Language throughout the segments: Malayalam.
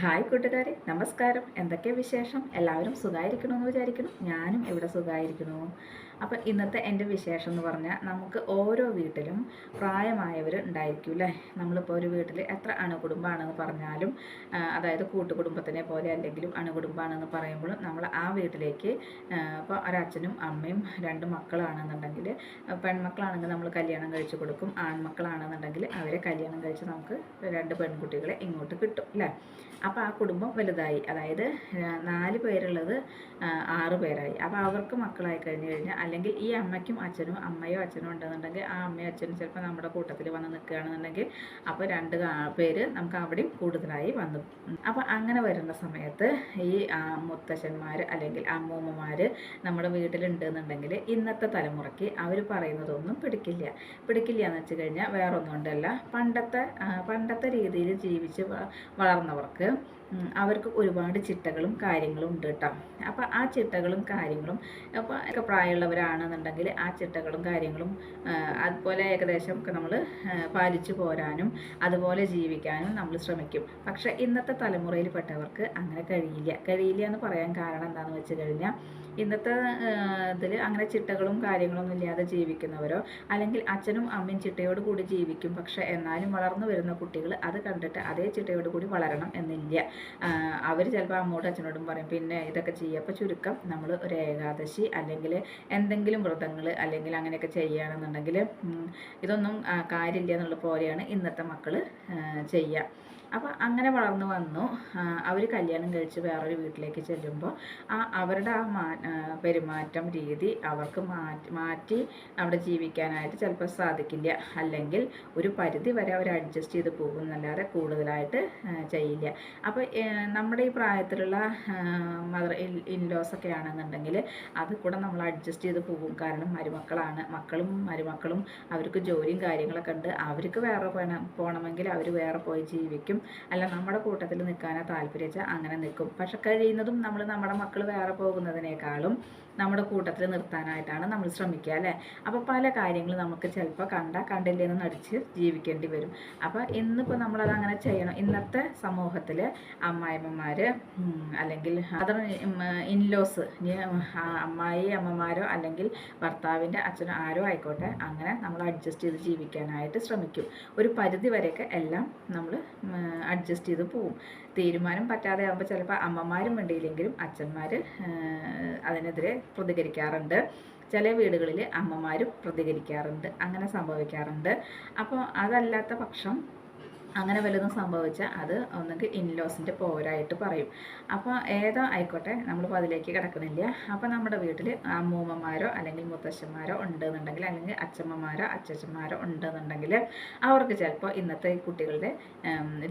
ഹായ് കൂട്ടുകാരെ നമസ്കാരം. എന്തൊക്കെ വിശേഷം? എല്ലാവരും സുഖമായിരിക്കണമെന്ന് വിചാരിക്കുന്നു. ഞാനും ഇവിടെ സുഖമായിരിക്കുന്നു അപ്പോൾ ഇന്നത്തെ എന്റെ വിശേഷം എന്ന് പറഞ്ഞാൽ നമുക്ക് ഓരോ വീട്ടിലും പ്രായമായവർ ഉണ്ടായിരിക്കും അല്ലേ? നമ്മളിപ്പോൾ ഒരു വീട്ടിൽ എത്ര അണുകുടുംബമാണെന്ന് പറഞ്ഞാലും അതായത് കൂട്ടുകുടുംബത്തിനെ പോലെ അല്ലെങ്കിലും അണുകുടുംബമാണെന്ന് പറയുമ്പോഴും നമ്മൾ ആ വീട്ടിലേക്ക് ഇപ്പോൾ ഒരച്ഛനും അമ്മയും രണ്ട് മക്കളാണെന്നുണ്ടെങ്കിൽ പെൺമക്കളാണെങ്കിൽ നമ്മൾ കല്യാണം കഴിച്ച് കൊടുക്കും ആൺമക്കളാണെന്നുണ്ടെങ്കിൽ അവരെ കല്യാണം കഴിച്ച് നമുക്ക് രണ്ട് പെൺകുട്ടികളെ ഇങ്ങോട്ട് കിട്ടും അല്ലേ? അപ്പോൾ ആ കുടുംബം വലുതായി. അതായത് നാല് പേരുള്ളത് ആറ് പേരായി. അപ്പോൾ അവർക്ക് മക്കളായി കഴിഞ്ഞ് കഴിഞ്ഞാൽ അല്ലെങ്കിൽ ഈ അമ്മയ്ക്കും അച്ഛനും അമ്മയോ അച്ഛനോ ഉണ്ടെന്നുണ്ടെങ്കിൽ ആ അമ്മയോ അച്ഛനും ചിലപ്പോൾ നമ്മുടെ കൂട്ടത്തിൽ വന്ന് നിൽക്കുകയാണെന്നുണ്ടെങ്കിൽ അപ്പോൾ രണ്ട് പേര് നമുക്ക് അവിടെയും കൂടുതലായി വന്നു. അപ്പോൾ അങ്ങനെ വരുന്ന സമയത്ത് ഈ മുത്തശ്ശന്മാർ അല്ലെങ്കിൽ അമ്മൂമ്മമാർ നമ്മുടെ വീട്ടിലുണ്ടെന്നുണ്ടെങ്കിൽ ഇന്നത്തെ തലമുറയ്ക്ക് അവർ പറയുന്നതൊന്നും പിടിക്കില്ല. പിടിക്കില്ല എന്ന് വെച്ച് കഴിഞ്ഞാൽ വേറൊന്നും ഉണ്ടല്ല പണ്ടത്തെ പണ്ടത്തെ രീതിയിൽ ജീവിച്ച് വളർന്നവർക്ക് അവർക്ക് ഒരുപാട് ചിട്ടകളും കാര്യങ്ങളും ഉണ്ട് കേട്ടോ അപ്പോൾ ആ ചിട്ടകളും കാര്യങ്ങളും അപ്പോൾ ഒക്കെ പ്രായമുള്ളവരാണെന്നുണ്ടെങ്കിൽ ആ ചിട്ടകളും കാര്യങ്ങളും അതുപോലെ ഏകദേശം ഒക്കെ നമ്മൾ പാലിച്ചു പോരാനും അതുപോലെ ജീവിക്കാനും നമ്മൾ ശ്രമിക്കും. പക്ഷെ ഇന്നത്തെ തലമുറയിൽപ്പെട്ടവർക്ക് അങ്ങനെ കഴിയില്ല. കഴിയില്ല എന്ന് പറയാൻ കാരണം എന്താണെന്ന് വെച്ച് കഴിഞ്ഞാൽ ഇന്നത്തെ ഇതിൽ അങ്ങനെ ചിട്ടകളും കാര്യങ്ങളൊന്നും ഇല്ലാതെ ജീവിക്കുന്നവരോ അല്ലെങ്കിൽ അച്ഛനും അമ്മയും ചിട്ടയോട് കൂടി ജീവിക്കും. പക്ഷെ എന്നാലും വളർന്നു വരുന്ന കുട്ടികൾ അത് കണ്ടിട്ട് അതേ ചിട്ടയോട് കൂടി വളരണം എന്നില്ല. അവർ ചിലപ്പോൾ അമ്മോട്ടും അച്ഛനോടും പറയും പിന്നെ ഇതൊക്കെ ചെയ്യുക അപ്പോൾ ചുരുക്കം നമ്മൾ ഒരു ഏകാദശി അല്ലെങ്കിൽ എന്തെങ്കിലും വ്രതങ്ങൾ അല്ലെങ്കിൽ അങ്ങനെയൊക്കെ ചെയ്യുകയാണെന്നുണ്ടെങ്കിൽ ഇതൊന്നും കാര്യമില്ല എന്നുള്ള പോലെയാണ് ഇന്നത്തെ മക്കൾ ചെയ്യുക അപ്പോൾ അങ്ങനെ വളർന്നു വന്നു. അവർ കല്യാണം കഴിച്ച് വേറൊരു വീട്ടിലേക്ക് ചെല്ലുമ്പോൾ ആ അവരുടെ ആ പെരുമാറ്റം രീതി അവർക്ക് മാറ്റി മാറ്റി അവിടെ ജീവിക്കാനായിട്ട് ചിലപ്പോൾ സാധിക്കില്ല. അല്ലെങ്കിൽ ഒരു പരിധി വരെ അവർ അഡ്ജസ്റ്റ് ചെയ്ത് പോകുന്നല്ലാതെ കൂടുതലായിട്ട് ചെയ്യില്ല. അപ്പോൾ നമ്മുടെ ഈ പ്രായത്തിലുള്ള മദർ ഇൻലോസ് ഒക്കെ ആണെന്നുണ്ടെങ്കിൽ അത് കൂടെ നമ്മൾ അഡ്ജസ്റ്റ് ചെയ്ത് പോകും. കാരണം മരുമക്കളാണ്. മക്കളും മരുമക്കളും അവർക്ക് ജോലിയും കാര്യങ്ങളൊക്കെ ഉണ്ട്. അവർക്ക് വേറെ പോകണം പോകണമെങ്കിൽ അവർ വേറെ പോയി ജീവിക്കും. അല്ല നമ്മുടെ കൂട്ടത്തിൽ നിൽക്കാനാ താല്പര്യം വെച്ചാൽ അങ്ങനെ നിൽക്കും. പക്ഷെ കഴിയുന്നതും നമ്മൾ നമ്മുടെ മക്കൾ വേറെ പോകുന്നതിനേക്കാളും നമ്മുടെ കൂട്ടത്തിൽ നിർത്താനായിട്ടാണ് നമ്മൾ ശ്രമിക്കുക അല്ലേ? അപ്പോൾ പല കാര്യങ്ങളും നമുക്ക് ചിലപ്പോൾ കണ്ട കണ്ടില്ലെന്ന് നടിച്ച് ജീവിക്കേണ്ടി വരും. അപ്പോൾ ഇന്നിപ്പോൾ നമ്മളത് അങ്ങനെ ചെയ്യണം. ഇന്നത്തെ സമൂഹത്തിൽ അമ്മായിമ്മമാർ അല്ലെങ്കിൽ അതർ ഇൻലോസ് അമ്മായി അമ്മമാരോ അല്ലെങ്കിൽ ഭർത്താവിന്റെ അച്ഛനോ ആരോ ആയിക്കോട്ടെ അങ്ങനെ നമ്മൾ അഡ്ജസ്റ്റ് ചെയ്ത് ജീവിക്കാനായിട്ട് ശ്രമിക്കും. ഒരു പരിധി വരെയൊക്കെ എല്ലാം നമ്മൾ അഡ്ജസ്റ്റ് ചെയ്ത് പോവും. തീരുമാനം പറ്റാതെ ആകുമ്പോൾ ചിലപ്പോൾ അമ്മമാരും വേണ്ടിയില്ലെങ്കിലും അച്ഛന്മാർ അതിനെതിരെ പ്രതികരിക്കാറുണ്ട്. ചില വീടുകളിൽ അമ്മമാരും പ്രതികരിക്കാറുണ്ട്. അങ്ങനെ സംഭവിക്കാറുണ്ട്. അപ്പോൾ അതല്ലാത്ത പക്ഷം അങ്ങനെ വല്ലതും സംഭവിച്ചാൽ അത് ഒന്നുകിൽ ഇൻലോസിന്റെ പോരായിട്ട് പറയും. അപ്പോൾ ഏതോ ആയിക്കോട്ടെ നമ്മളിപ്പോൾ അതിലേക്ക് കിടക്കുന്നില്ല. അപ്പോൾ നമ്മുടെ വീട്ടിൽ അമ്മൂമ്മമാരോ അല്ലെങ്കിൽ മുത്തശ്ശന്മാരോ ഉണ്ടെന്നുണ്ടെങ്കിൽ അല്ലെങ്കിൽ അച്ഛമ്മമാരോ അച്ഛച്ചന്മാരോ ഉണ്ടെന്നുണ്ടെങ്കിൽ അവർക്ക് ചിലപ്പോൾ ഇന്നത്തെ കുട്ടികളുടെ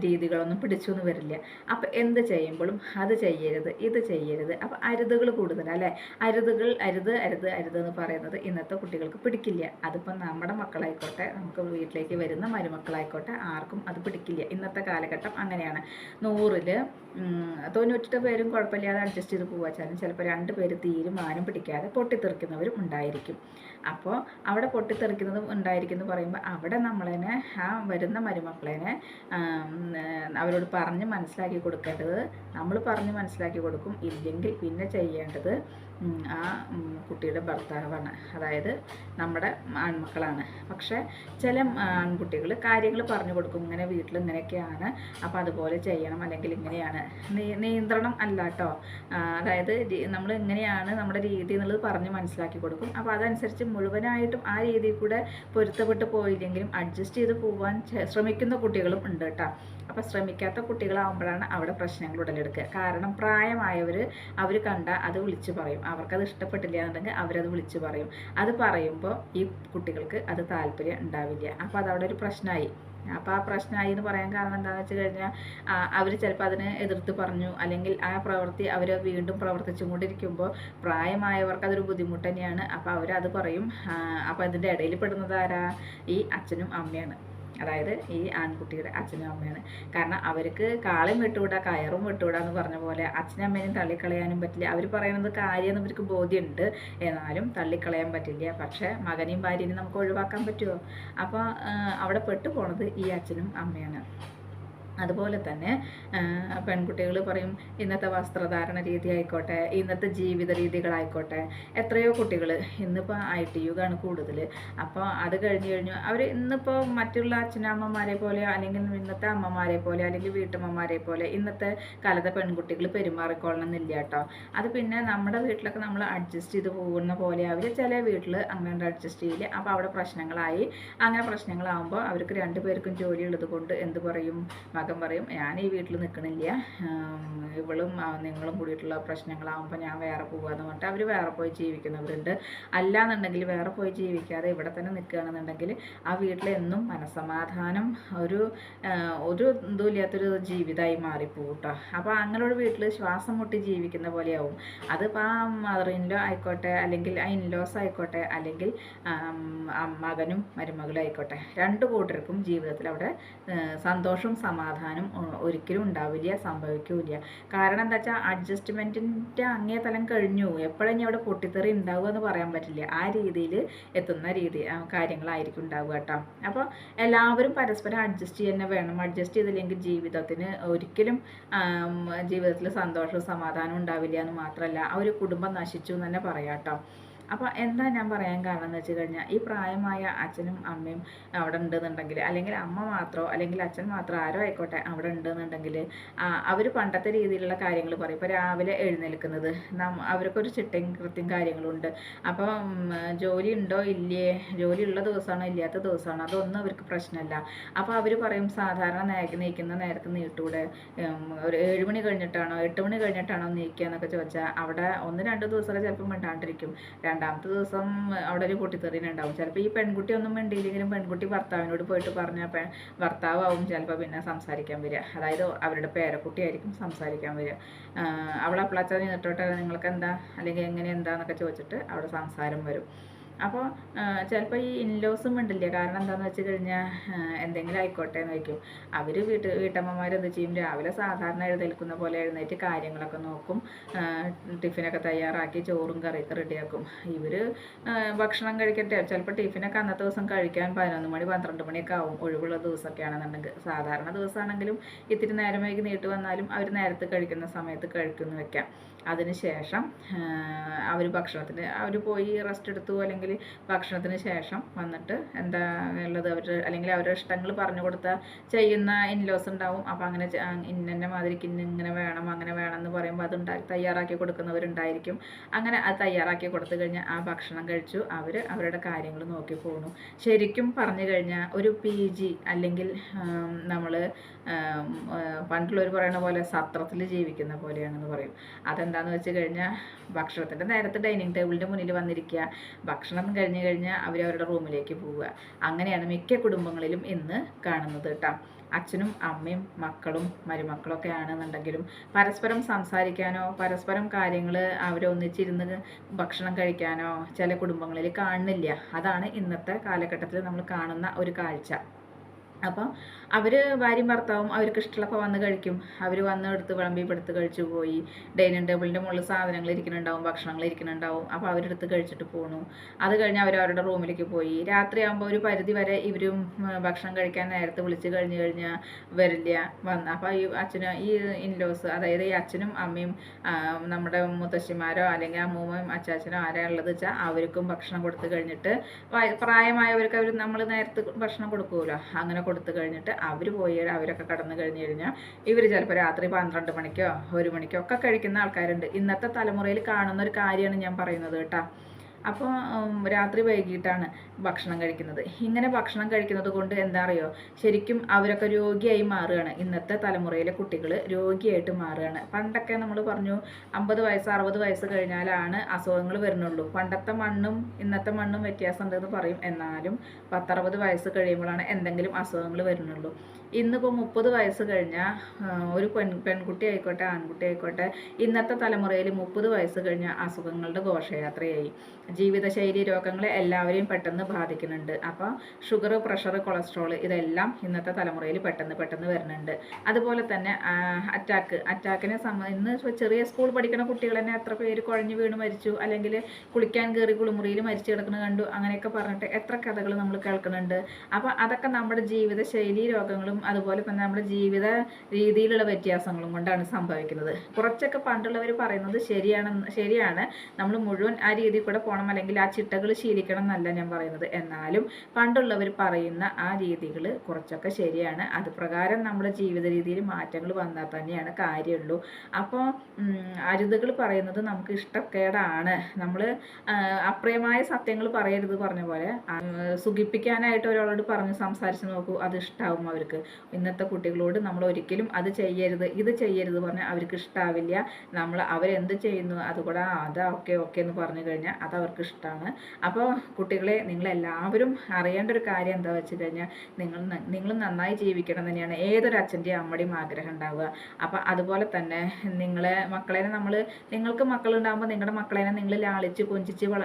രീതികളൊന്നും പിടിച്ചു എന്ന് വരില്ല. അപ്പോൾ എന്ത് ചെയ്യുമ്പോഴും അത് ചെയ്യരുത് ഇത് ചെയ്യരുത്. അപ്പോൾ അരുതുകൾ കൂടുതൽ അല്ലേ? അരുതുകൾ അരുത് അരുത് അരുത് എന്ന് പറയുന്നത് ഇന്നത്തെ കുട്ടികൾക്ക് പിടിക്കില്ല. അതിപ്പോൾ നമ്മുടെ മക്കളായിക്കോട്ടെ നമുക്ക് വീട്ടിലേക്ക് വരുന്ന മരുമക്കളായിക്കോട്ടെ ആർക്കും അത് ഇന്നത്തെ കാലഘട്ടം അങ്ങനെയാണ്. നൂറിൽ തൊണ്ണൂറ്റെട്ട് പേരും കുഴപ്പമില്ലാതെ അഡ്ജസ്റ്റ് ചെയ്ത് പോവാച്ചാലും ചിലപ്പോൾ രണ്ട് പേര് തീരും ആരും പിടിക്കാതെ പൊട്ടിത്തെറിക്കുന്നവരും ഉണ്ടായിരിക്കും. അപ്പോൾ അവിടെ പൊട്ടിത്തെറിക്കുന്നതും ഉണ്ടായിരിക്കും എന്ന് പറയുമ്പോൾ അവിടെ നമ്മളതിനെ ആ വരുന്ന മരുമക്കളേനെ അവരോട് പറഞ്ഞ് മനസ്സിലാക്കി കൊടുക്കേണ്ടത് നമ്മൾ പറഞ്ഞ് മനസ്സിലാക്കി കൊടുക്കും. ഇല്ലെങ്കിൽ പിന്നെ ചെയ്യേണ്ടത് ആ കുട്ടിയുടെ ഭർത്താവാണ്. അതായത് നമ്മുടെ ആൺമക്കളാണ്. പക്ഷേ ചില ആൺകുട്ടികൾ കാര്യങ്ങൾ പറഞ്ഞു കൊടുക്കും. ഇങ്ങനെ വീട്ടിൽ ഇങ്ങനെയൊക്കെയാണ്. അപ്പോൾ അതുപോലെ ചെയ്യണം അല്ലെങ്കിൽ ഇങ്ങനെയാണ്. നിയന്ത്രണം അല്ല കേട്ടോ അതായത് നമ്മൾ ഇങ്ങനെയാണ് നമ്മുടെ രീതി എന്നുള്ളത് പറഞ്ഞ് മനസ്സിലാക്കി കൊടുക്കും. അപ്പോൾ അതനുസരിച്ച് മുഴുവനായിട്ടും ആ രീതിയിൽ കൂടെ പൊരുത്തപ്പെട്ട് പോയില്ലെങ്കിലും അഡ്ജസ്റ്റ് ചെയ്ത് പോകാൻ ശ്രമിക്കുന്ന കുട്ടികളും ഉണ്ട് കേട്ടോ. അപ്പോൾ ശ്രമിക്കാത്ത കുട്ടികളാവുമ്പോഴാണ് അവിടെ പ്രശ്നങ്ങൾ ഉടലെടുക്കുക. കാരണം പ്രായമായവർ അവർ കണ്ട അത് വിളിച്ചു പറയും. അവർക്കത് ഇഷ്ടപ്പെട്ടില്ല എന്നുണ്ടെങ്കിൽ അവരത് വിളിച്ചു പറയും. അത് പറയുമ്പോൾ ഈ കുട്ടികൾക്ക് അത് താല്പര്യം ഉണ്ടാവില്ല. അപ്പോൾ അതവിടെ ഒരു പ്രശ്നമായി. അപ്പോൾ ആ പ്രശ്നമായി എന്ന് പറയാൻ കാരണം എന്താണെന്ന് വെച്ച് കഴിഞ്ഞാൽ അവർ ചിലപ്പോൾ അതിനെ എതിർത്ത് പറഞ്ഞു. അല്ലെങ്കിൽ ആ പ്രവൃത്തി അവർ വീണ്ടും പ്രവർത്തിച്ചുകൊണ്ടിരിക്കുമ്പോൾ പ്രായമായവർക്ക് അതൊരു ബുദ്ധിമുട്ട് തന്നെയാണ്. അപ്പോൾ അവരത് പറയും. അപ്പോൾ അതിന്റെ ഇടയിൽ പെടുന്നത് ആരാ? ഈ അച്ഛനും അമ്മയാണ്. അതായത് ഈ ആൺകുട്ടിയുടെ അച്ഛനും അമ്മയാണ്. കാരണം അവർക്ക് കാളയും വിട്ടുവിടാ കയറും വിട്ടുവിടാ എന്ന് പറഞ്ഞ പോലെ അച്ഛനും അമ്മേനും തള്ളിക്കളയാനും പറ്റില്ല. അവർ പറയുന്നത് കാര്യമെന്ന് ഇവർക്ക് ബോധ്യമുണ്ട്. എന്നാലും തള്ളിക്കളയാൻ പറ്റില്ല. പക്ഷേ മകനെയും ഭാര്യനെയും നമുക്ക് ഒഴിവാക്കാൻ പറ്റുമോ? അപ്പോൾ അവിടെ പെട്ടു പോണത് ഈ അച്ഛനും അമ്മയാണ്. അതുപോലെ തന്നെ പെൺകുട്ടികൾ പറയും ഇന്നത്തെ വസ്ത്രധാരണ രീതി ആയിക്കോട്ടെ ഇന്നത്തെ ജീവിത രീതികളായിക്കോട്ടെ എത്രയോ കുട്ടികൾ ഇന്നിപ്പോൾ ഐ ടി യുഗാണ് കൂടുതൽ അപ്പോൾ അത് കഴിഞ്ഞ് കഴിഞ്ഞു അവർ ഇന്നിപ്പോൾ മറ്റുള്ള അച്ഛനമ്മമാരെ പോലെ അല്ലെങ്കിൽ ഇന്നത്തെ അമ്മമാരെ പോലെ അല്ലെങ്കിൽ വീട്ടമ്മമാരെ പോലെ ഇന്നത്തെ കാലത്തെ പെൺകുട്ടികൾ പെരുമാറിക്കൊള്ളണം എന്നില്ല കേട്ടോ. അത് പിന്നെ നമ്മുടെ വീട്ടിലൊക്കെ നമ്മൾ അഡ്ജസ്റ്റ് ചെയ്ത് പോകുന്ന പോലെ അവർ ചില വീട്ടിൽ അങ്ങനെ അഡ്ജസ്റ്റ് ചെയ്യില്ല അപ്പോൾ അവിടെ പ്രശ്നങ്ങളായി. അങ്ങനെ പ്രശ്നങ്ങളാകുമ്പോൾ അവർക്ക് രണ്ടുപേർക്കും ജോലി ഉള്ളത് കൊണ്ട് എന്ത് പറയും? മകൻ പറയും ഞാൻ ഈ വീട്ടിൽ നിൽക്കണില്ല ഇവളും നിങ്ങളും കൂടിയിട്ടുള്ള പ്രശ്നങ്ങളാകുമ്പോൾ ഞാൻ വേറെ പോകുകയെന്ന് പറഞ്ഞിട്ട് അവർ വേറെ പോയി ജീവിക്കുന്നവരുണ്ട്. അല്ലാന്നുണ്ടെങ്കിൽ വേറെ പോയി ജീവിക്കാതെ ഇവിടെ തന്നെ നിൽക്കുകയാണെന്നുണ്ടെങ്കിൽ ആ വീട്ടിൽ എന്നും മനസമാധാനം ഒരു ഒരു ഇതുമില്ലാത്തൊരു ജീവിതമായി മാറിപ്പോകും കേട്ടോ അപ്പോൾ അങ്ങനെ ഒരു വീട്ടിൽ ശ്വാസം മുട്ടി ജീവിക്കുന്ന പോലെയാവും. അതിപ്പോൾ ആ മദർ ഇൻലോ ആയിക്കോട്ടെ അല്ലെങ്കിൽ ആ ഇൻലോസ് ആയിക്കോട്ടെ അല്ലെങ്കിൽ മകനും മരുമകളും ആയിക്കോട്ടെ. രണ്ട് കൂട്ടർക്കും ജീവിതത്തിൽ അവിടെ സന്തോഷം സമാധാനം ഒരിക്കലും ഉണ്ടാവില്ല സംഭവിക്കില്ല. കാരണം എന്താ വെച്ചാൽ അഡ്ജസ്റ്റ്മെന്റിന്റെ അങ്ങേ തലം കഴിഞ്ഞു എപ്പോഴും അവിടെ പൊട്ടിത്തെറി ഉണ്ടാവുക എന്ന് പറയാൻ പറ്റില്ല. ആ രീതിയിൽ എത്തുന്ന രീതി കാര്യങ്ങളായിരിക്കും ഉണ്ടാവുക കേട്ടോ. അപ്പോൾ എല്ലാവരും പരസ്പരം അഡ്ജസ്റ്റ് ചെയ്യുന്ന വേണം. അഡ്ജസ്റ്റ് ചെയ്തില്ലെങ്കിൽ ജീവിതത്തിന് ഒരിക്കലും ജീവിതത്തിൽ സന്തോഷവും സമാധാനവും ഉണ്ടാവില്ല എന്ന് മാത്രമല്ല ആ ഒരു കുടുംബം നശിച്ചു എന്ന് തന്നെ പറയാം കേട്ടോ. അപ്പോൾ എന്താ ഞാൻ പറയാൻ കാരണം എന്ന് വെച്ച് കഴിഞ്ഞാൽ ഈ പ്രായമായ അച്ഛനും അമ്മയും അവിടെ ഉണ്ടെന്നുണ്ടെങ്കിൽ അല്ലെങ്കിൽ അമ്മ മാത്രമോ അല്ലെങ്കിൽ അച്ഛൻ മാത്രം ആരോ ആയിക്കോട്ടെ അവിടെ ഉണ്ടെന്നുണ്ടെങ്കിൽ അവർ പണ്ടത്തെ രീതിയിലുള്ള കാര്യങ്ങൾ പറയും. ഇപ്പോൾ രാവിലെ എഴുന്നേൽക്കുന്നത് അവർക്കൊരു ചിട്ടയും കൃത്യം കാര്യങ്ങളുണ്ട് അപ്പോൾ ജോലി ഉണ്ടോ ഇല്ലേ? ഉള്ള ദിവസമാണോ ഇല്ലാത്ത ദിവസമാണോ? അതൊന്നും അവർക്ക് പ്രശ്നമല്ല. അപ്പോൾ അവർ പറയും സാധാരണ നേക്ക് നീക്കുന്ന നേരത്തെ നീട്ടൂടെ. ഒരു ഏഴ് മണി കഴിഞ്ഞിട്ടാണോ എട്ട് മണി കഴിഞ്ഞിട്ടാണോ നീക്കുക എന്നൊക്കെ ചോദിച്ചാൽ അവിടെ ഒന്ന് രണ്ട് ദിവസമൊക്കെ ചിലപ്പോൾ മിണ്ടാണ്ടിരിക്കും. രണ്ടാമത്തെ ദിവസം അവിടെ ഒരു പൊട്ടിത്തെറിനെ ഉണ്ടാവും ചിലപ്പോൾ ഈ പെൺകുട്ടി ഒന്നും മിണ്ടിയില്ലെങ്കിലും പെൺകുട്ടി ഭർത്താവിനോട് പോയിട്ട് പറഞ്ഞാൽ ഭർത്താവാവും ചിലപ്പോൾ പിന്നെ സംസാരിക്കാൻ വരിക. അതായത് അവരുടെ പേരക്കുട്ടിയായിരിക്കും സംസാരിക്കാൻ വരിക. അവളെ അപ്പളാച്ചാൽ നിന്നിട്ടോട്ടെ നിങ്ങൾക്ക് എന്താ അല്ലെങ്കിൽ എങ്ങനെ എന്താന്നൊക്കെ ചോദിച്ചിട്ട് അവിടെ സംസാരം വരും. അപ്പോൾ ചിലപ്പോൾ ഈ ഇൻലോസും ഉണ്ടല്ലേ? കാരണം എന്താണെന്ന് വെച്ച് കഴിഞ്ഞാൽ എന്തെങ്കിലും ആയിക്കോട്ടെ എന്ന് വയ്ക്കും. അവർ വീട്ട് വീട്ടമ്മമാർ എന്ത് ചെയ്യും? രാവിലെ സാധാരണ എഴുന്നേൽക്കുന്ന പോലെ എഴുന്നേറ്റ് കാര്യങ്ങളൊക്കെ നോക്കും. ടിഫിനൊക്കെ തയ്യാറാക്കി ചോറും കറിയൊക്കെ റെഡിയാക്കും. ഇവർ ഭക്ഷണം കഴിക്കട്ടെ. ചിലപ്പോൾ ടിഫിനൊക്കെ അന്നത്തെ ദിവസം കഴിക്കാൻ പതിനൊന്ന് മണി പന്ത്രണ്ട് മണിയൊക്കെ ആവും ഒഴിവുള്ള ദിവസമൊക്കെ ആണെന്നുണ്ടെങ്കിൽ സാധാരണ ദിവസമാണെങ്കിലും ഇത്തിരി നേരം വൈകി നീട്ട് വന്നാലും അവർ നേരത്തെ കഴിക്കുന്ന സമയത്ത് കഴിക്കുമെന്ന് വെക്കാം. അതിനുശേഷം അവർ ഭക്ഷണത്തിന് അവർ പോയി റെസ്റ്റ് എടുത്തു അല്ലെങ്കിൽ ഭക്ഷണത്തിന് ശേഷം വന്നിട്ട് എന്താ ഉള്ളത്? അവർ അല്ലെങ്കിൽ അവരുടെ ഇഷ്ടങ്ങൾ പറഞ്ഞു കൊടുത്ത ചെയ്യുന്ന ഇൻലോസ് ഉണ്ടാവും. അപ്പോൾ അങ്ങനെ ഇന്നെ മാതിരിക്ക് ഇങ്ങനെ വേണം അങ്ങനെ വേണം എന്ന് പറയുമ്പോൾ അത് ഉണ്ടാക്കി തയ്യാറാക്കി കൊടുക്കുന്നവരുണ്ടായിരിക്കും. അങ്ങനെ അത് തയ്യാറാക്കി കൊടുത്തു കഴിഞ്ഞാൽ ആ ഭക്ഷണം കഴിച്ചു. അവർ അവരുടെ കാര്യങ്ങൾ നോക്കി പോകുന്നു ശരിക്കും പറഞ്ഞു കഴിഞ്ഞാൽ ഒരു പി ജി അല്ലെങ്കിൽ നമ്മൾ പണ്ടുള്ളവർ പറയുന്ന പോലെ സത്രത്തിൽ ജീവിക്കുന്ന പോലെയാണെന്ന് പറയും. അതെന്താണെന്ന് വെച്ച് കഴിഞ്ഞാൽ ഭക്ഷണത്തിന്റെ നേരത്തെ ഡൈനിങ് ടേബിളിന്റെ മുന്നിൽ വന്നിരിക്കുക ഭക്ഷണം കഴിഞ്ഞ് കഴിഞ്ഞാൽ അവരുടെ റൂമിലേക്ക് പോവുക. അങ്ങനെയാണ് മിക്ക കുടുംബങ്ങളിലും ഇന്ന് കാണുന്നത് കേട്ടോ അച്ഛനും അമ്മയും മക്കളും മരുമക്കളൊക്കെ ആണെന്നുണ്ടെങ്കിലും പരസ്പരം സംസാരിക്കാനോ പരസ്പരം കാര്യങ്ങൾ അവരെ ഒന്നിച്ചിരുന്ന് ഭക്ഷണം കഴിക്കാനോ ചില കുടുംബങ്ങളിൽ കാണുന്നില്ല. അതാണ് ഇന്നത്തെ കാലഘട്ടത്തിൽ നമ്മൾ കാണുന്ന ഒരു കാഴ്ച. അപ്പം അവർ ഭാര്യയും ഭർത്താവും അവർക്ക് ഇഷ്ടമുള്ളപ്പോൾ വന്ന് കഴിക്കും. അവർ വന്ന് എടുത്ത് വിളമ്പി എടുത്ത് കഴിച്ചു പോയി. ഡൈനിങ് ടേബിളിന്റെ മുകളിൽ സാധനങ്ങൾ ഇരിക്കുന്നുണ്ടാവും ഭക്ഷണങ്ങൾ ഇരിക്കുന്നുണ്ടാവും. അപ്പോൾ അവരെടുത്ത് കഴിച്ചിട്ട് പോണു. അത് കഴിഞ്ഞ് അവർ അവരുടെ റൂമിലേക്ക് പോയി. രാത്രിയാകുമ്പോൾ ഒരു പരിധി വരെ ഇവരും ഭക്ഷണം കഴിക്കാൻ നേരത്തെ വിളിച്ച് കഴിഞ്ഞ് കഴിഞ്ഞാൽ വരില്ല വന്ന്. അപ്പോൾ ഈ അച്ഛനും ഈ ഇൻലോസ് അതായത് ഈ അച്ഛനും അമ്മയും നമ്മുടെ മുത്തശ്ശിമാരോ അല്ലെങ്കിൽ അമ്മൂമ്മയും അച്ചാച്ചനോ ആരാ ഉള്ളത് വെച്ചാൽ അവർക്കും ഭക്ഷണം കൊടുത്തു കഴിഞ്ഞിട്ട് പ്രായമായവർക്ക് അവർ നമ്മൾ നേരത്തെ ഭക്ഷണം കൊടുക്കുമല്ലോ അങ്ങനെ കൊടുത്തു കഴിഞ്ഞിട്ട് അവർ പോയി അവരൊക്കെ കടന്നു കഴിഞ്ഞു കഴിഞ്ഞാൽ ഇവർ ചിലപ്പോൾ രാത്രി പന്ത്രണ്ട് മണിക്കോ ഒരു മണിക്കോ ഒക്കെ കഴിക്കുന്ന ആൾക്കാരുണ്ട്. ഇന്നത്തെ തലമുറയിൽ കാണുന്ന ഒരു കാര്യമാണ് ഞാൻ പറയുന്നത് കേട്ടോ. അപ്പോൾ രാത്രി വൈകിട്ടാണ് ഭക്ഷണം കഴിക്കുന്നത്. ഇങ്ങനെ ഭക്ഷണം കഴിക്കുന്നത് കൊണ്ട് എന്താ അറിയോ? ശരിക്കും അവരൊക്കെ രോഗിയായി മാറുകയാണ്. ഇന്നത്തെ തലമുറയിലെ കുട്ടികൾ രോഗിയായിട്ട് മാറുകയാണ്. പണ്ടൊക്കെ നമ്മൾ പറഞ്ഞു അമ്പത് വയസ്സ് അറുപത് വയസ്സ് കഴിഞ്ഞാലാണ് അസുഖങ്ങൾ വരുന്നുള്ളൂ. പണ്ടത്തെ മണ്ണും ഇന്നത്തെ മണ്ണും വ്യത്യാസമുണ്ടെന്ന് പറയും. എന്നാലും പത്തറുപത് വയസ്സ് കഴിയുമ്പോഴാണ് എന്തെങ്കിലും അസുഖങ്ങൾ വരുന്നുള്ളൂ. ഇന്നിപ്പോൾ മുപ്പത് വയസ്സ് കഴിഞ്ഞാൽ ഒരു പെൺ പെൺകുട്ടി ആയിക്കോട്ടെ ആൺകുട്ടി ആയിക്കോട്ടെ ഇന്നത്തെ തലമുറയിൽ മുപ്പത് വയസ്സ് കഴിഞ്ഞ അസുഖങ്ങളുടെ ഘോഷയാത്രയായി. ജീവിതശൈലി രോഗങ്ങളെ എല്ലാവരെയും പെട്ടെന്ന് ബാധിക്കുന്നുണ്ട്. അപ്പോൾ ഷുഗർ പ്രഷർ കൊളസ്ട്രോൾ ഇതെല്ലാം ഇന്നത്തെ തലമുറയിൽ പെട്ടെന്ന് പെട്ടെന്ന് വരുന്നുണ്ട്. അതുപോലെ തന്നെ അറ്റാക്ക് അറ്റാക്കിനെ സംബന്ധിച്ച് ഇന്ന് ചെറിയ സ്കൂൾ പഠിക്കുന്ന കുട്ടികൾ തന്നെ എത്ര പേര് കുഴഞ്ഞു വീണ് മരിച്ചു അല്ലെങ്കിൽ കുളിക്കാൻ കയറി കുളിമുറിയിൽ മരിച്ചു കിടക്കുന്നത് കണ്ടു അങ്ങനെയൊക്കെ പറഞ്ഞിട്ട് എത്ര കഥകൾ നമ്മൾ കേൾക്കുന്നുണ്ട്. അപ്പോൾ അതൊക്കെ നമ്മുടെ ജീവിതശൈലി രോഗങ്ങളും അതുപോലെ തന്നെ നമ്മുടെ ജീവിത രീതിയിലുള്ള വ്യത്യാസങ്ങളും കൊണ്ടാണ് സംഭവിക്കുന്നത്. കുറച്ചൊക്കെ പണ്ടുള്ളവർ പറയുന്നത് ശരിയാണ് ശരിയാണ്. നമ്മൾ മുഴുവൻ ആ രീതിയിൽ കൂടെ അല്ലെങ്കിൽ ആ ചിട്ടകൾ ശീലിക്കണം എന്നല്ല ഞാൻ പറയുന്നത്. എന്നാലും പണ്ടുള്ളവർ പറയുന്ന ആ രീതികൾ കുറച്ചൊക്കെ ശരിയാണ്. അത് പ്രകാരം നമ്മുടെ ജീവിത രീതിയിൽ മാറ്റങ്ങൾ വന്നാൽ തന്നെയാണ് കാര്യമുള്ളൂ. അപ്പോൾ അരുതുകൾ പറയുന്നത് നമുക്ക് ഇഷ്ടക്കേടാണ്. നമ്മൾ അപ്രിയമായ സത്യങ്ങൾ പറയരുത് പറഞ്ഞ പോലെ. സുഖിപ്പിക്കാനായിട്ട് ഒരാളോട് പറഞ്ഞ് സംസാരിച്ച് നോക്കൂ അത് ഇഷ്ടാവും അവർക്ക്. ഇന്നത്തെ കുട്ടികളോട് നമ്മൾ ഒരിക്കലും അത് ചെയ്യരുത് ഇത് ചെയ്യരുത് പറഞ്ഞാൽ അവർക്ക് ഇഷ്ടാവില്ല. നമ്മൾ അവരെന്ത് ചെയ്യുന്നു അതുകൂടെ അതാ ഓക്കെ ഓക്കെ എന്ന് പറഞ്ഞു കഴിഞ്ഞാൽ അത് അവർക്ക് ഇഷ്ടമാണ് അപ്പോൾ കുട്ടികളെ നിങ്ങളെല്ലാവരും അറിയേണ്ട ഒരു കാര്യം എന്താ വെച്ച് കഴിഞ്ഞാൽ നിങ്ങൾ നിങ്ങൾ നന്നായി ജീവിക്കണം തന്നെയാണ് ഏതൊരു അച്ഛന്റെയും അമ്മയുടെയും ആഗ്രഹം ഉണ്ടാവുക. അപ്പോൾ അതുപോലെ തന്നെ നിങ്ങളെ മക്കളെ നമ്മൾ നിങ്ങൾക്ക് മക്കളുണ്ടാകുമ്പോൾ നിങ്ങളുടെ മക്കളെ നിങ്ങൾ ലാളിച്ച് കൊഞ്ചിച്ച് വള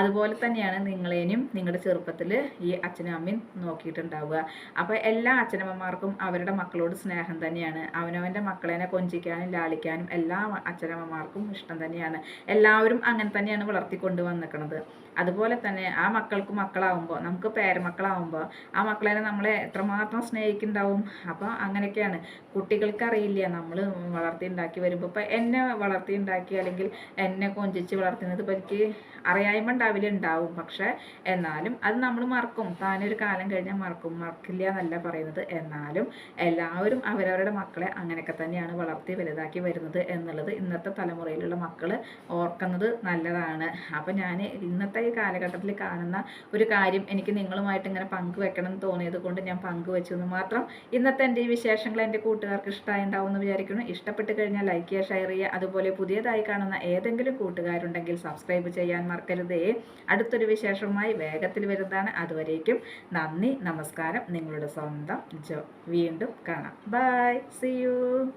അതുപോലെ തന്നെയാണ് നിങ്ങളേനും നിങ്ങളുടെ ചെറുപ്പത്തിൽ ഈ അച്ഛനും അമ്മയും നോക്കിയിട്ടുണ്ടാവുക. അപ്പോൾ എല്ലാ അച്ഛനമ്മമാർക്കും അവരുടെ മക്കളോട് സ്നേഹം തന്നെയാണ്. അവനവന്റെ മക്കളെ കൊഞ്ചിക്കാനും ലാളിക്കാനും എല്ലാ അച്ഛനമ്മമാർക്കും ഇഷ്ടം തന്നെയാണ്. എല്ലാവരും അങ്ങനെ തന്നെയാണ് വളർത്തിക്കൊണ്ട് വന്നിക്കണത് അതുപോലെ തന്നെ ആ മക്കൾക്ക് മക്കളാവുമ്പോൾ നമുക്ക് പേരമക്കളാവുമ്പോൾ ആ മക്കളെ നമ്മളെ എത്രമാത്രം സ്നേഹിക്കുന്നുണ്ടാവും. അപ്പോൾ അങ്ങനെയൊക്കെയാണ്. കുട്ടികൾക്ക് അറിയില്ല നമ്മൾ വളർത്തി ഉണ്ടാക്കി വരുമ്പോൾ ഇപ്പം എന്നെ വളർത്തി ഉണ്ടാക്കി അല്ലെങ്കിൽ എന്നെ കൊഞ്ചിച്ച് വളർത്തുന്നത് ഇപ്പം എനിക്ക് അറിയായ്മ ഉണ്ടാവില്ല ഉണ്ടാവും. പക്ഷേ എന്നാലും അത് നമ്മൾ മറക്കും. താനൊരു കാലം കഴിഞ്ഞാൽ മറക്കും. മറക്കില്ല എന്നല്ല പറയുന്നത്. എന്നാലും എല്ലാവരും അവരവരുടെ മക്കളെ അങ്ങനെയൊക്കെ തന്നെയാണ് വളർത്തി വലുതാക്കി വരുന്നത് എന്നുള്ളത് ഇന്നത്തെ തലമുറയിലുള്ള മക്കൾ ഓർക്കുന്നത് നല്ലതാണ്. അപ്പം ഞാൻ ഇന്നത്തെ കാലഘട്ടത്തിൽ കാണുന്ന ഒരു കാര്യം എനിക്ക് നിങ്ങളുമായിട്ട് ഇങ്ങനെ പങ്കുവെക്കണം എന്ന് തോന്നിയത് കൊണ്ട് ഞാൻ പങ്കുവെച്ചു എന്ന് മാത്രം. ഇന്നത്തെ എന്റെ ഈ വിശേഷങ്ങൾ എന്റെ കൂട്ടുകാർക്ക് ഇഷ്ടമായി ഉണ്ടാവും എന്ന് വിചാരിക്കുന്നു. ഇഷ്ടപ്പെട്ട് കഴിഞ്ഞാൽ ലൈക്ക് ചെയ്യുക ഷെയർ ചെയ്യുക. അതുപോലെ പുതിയതായി കാണുന്ന ഏതെങ്കിലും കൂട്ടുകാരുണ്ടെങ്കിൽ സബ്സ്ക്രൈബ് ചെയ്യാൻ മറക്കരുതേ. അടുത്തൊരു വിശേഷവുമായി വേഗത്തിൽ വരുന്നതാണ്. അതുവരേക്കും നന്ദി നമസ്കാരം. നിങ്ങളുടെ സ്വന്തം ജോ. വീണ്ടും കാണാം. By C U